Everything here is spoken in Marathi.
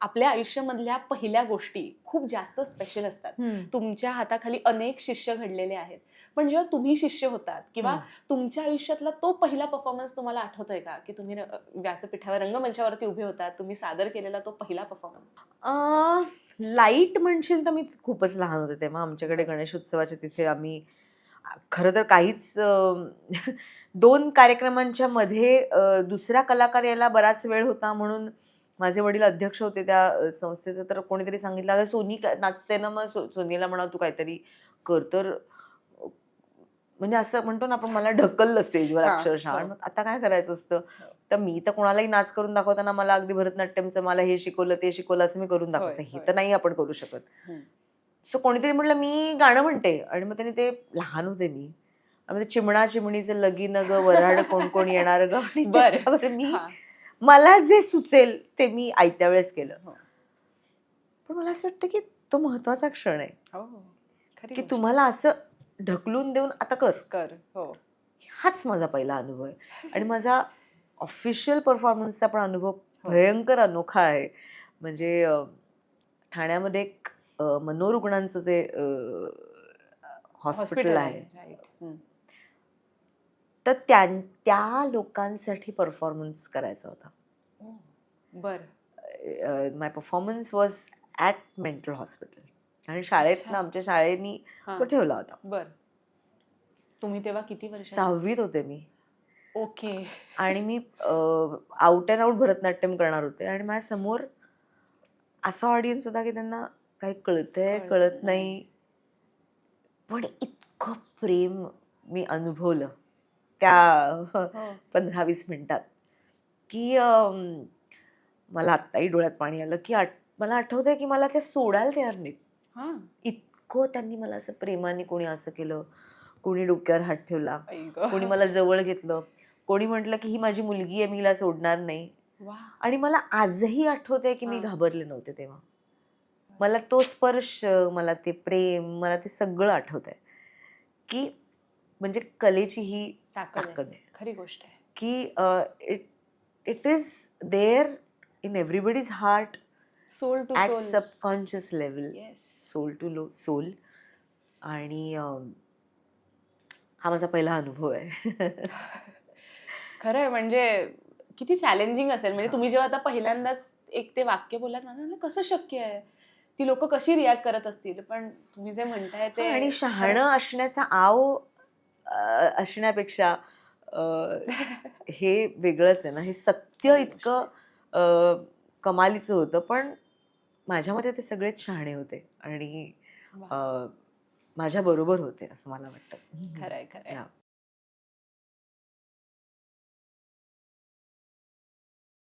आपल्या आयुष्यामधल्या पहिल्या गोष्टी खूप जास्त स्पेशल असतात. तुमच्या हाताखाली अनेक शिष्य घडलेले आहेत. पण जेव्हा तुम्ही शिष्य होतात किंवा तुमच्या आयुष्यातला तो पहिला परफॉर्मन्स तुम्हाला आठवतोय का? की तुम्ही व्यासपीठावर रंगमंचावरती उभे होतात तुम्ही सादर केलेला तो पहिला परफॉर्मन्स लाइट म्हणशील तर मी खूपच लहान होते तेव्हा. आमच्याकडे गणेश उत्सवाच्या तिथे आम्ही खरं तर काहीच दोन कार्यक्रमांच्या मध्ये दुसरा कलाकार यायला बराच वेळ होता म्हणून माझे वडील अध्यक्ष होते त्या संस्थेचे तर कोणीतरी सांगितलं "अगं, सोनी नाचते ना मग सोनीला म्हणा तू काहीतरी कर तर म्हणजे असं म्हणतो ना आपण मला ढकललं स्टेजवर हा, अक्षरशः हो. आता काय करायचं असतं तर मी तर कोणालाही नाच करून दाखवताना मला अगदी भरतनाट्यमचं मला हे शिकवलं ते शिकवलं असं मी करून दाखवते हे. तर नाही आपण करू शकत. सो कोणीतरी म्हटलं मी गाणं म्हणते आणि मग त्याने ते लहान होते मी आणि चिमणा चिमणीचं लगीन ग वराड कोण कोण येणार ग आणि मी हा. मला जे सुचेल ते मी आयत्या वेळेस केलं. हो. पण मला असं वाटतं की तो महत्त्वाचा क्षण आहे. हो. खरी की. तुम्हाला असं ढकलून देऊन आता कर. कर हो. हाच माझा पहिला अनुभव आहे. आणि माझा ऑफिशियल परफॉर्मन्सचा पण अनुभव भयंकर अनोखा आहे. म्हणजे ठाण्यामध्ये एक मनोरुग्णांचं जे हॉस्पिटल आहे. तर त्या त्या लोकांसाठी परफॉर्मन्स करायचा होता. बर. My performance was at mental hospital आणि शाळेत आमच्या शाळेनी. तो ठेवला होता. बर. तुम्ही तेव्हा किती वर्ष सहावीत होते मी. ओके. आणि मी आउट अँड आउट भरतनाट्यम करणार होते. आणि माझ्यासमोर असा ऑडियन्स होता की त्यांना काही कळतंय कळत. नाही. पण इतकं प्रेम मी अनुभवलं. त्या हो. पंधरा वीस मिनिटात. की मला आत्ताही डोळ्यात पाणी आलं की आठ मला आठवतंय की मला ते सोडायला तयार नाहीत. हा. इतकं त्यांनी मला असं प्रेमाने कोणी असं केलं कोणी डोक्यावर हात ठेवला. कोणी मला जवळ घेतलं कोणी म्हटलं की ही माझी मुलगी आहे मी हिला सोडणार नाही. आणि मला आजही आठवतंय की मी. घाबरले नव्हते तेव्हा. मला तो स्पर्श मला ते प्रेम मला ते सगळं आठवत आहे की म्हणजे कलेची ही ताकद आहे. आहे. खरी गोष्ट आहे. की it it is there in everybody's heart soul too at subconscious level soul to low soul आणि हा माझा पहिला अनुभव आहे. खरंय म्हणजे किती चॅलेंजिंग असेल. म्हणजे. तुम्ही जेव्हा आता पहिल्यांदाच एक ते वाक्य बोललात ना म्हणलं कसं शक्य आहे? ती लोक कशी रिॲक्ट करत असतील? पण तुम्ही जे म्हणताय ते आणि शहाणं असण्याचा आव असण्यापेक्षा अं, हे वेगळंच आहे ना. हे सत्य इतकं कमालीचं होतं पण माझ्या मते ते सगळेच शहाणे होते आणि माझ्या बरोबर होते असं मला वाटतं. खरंय खरंय.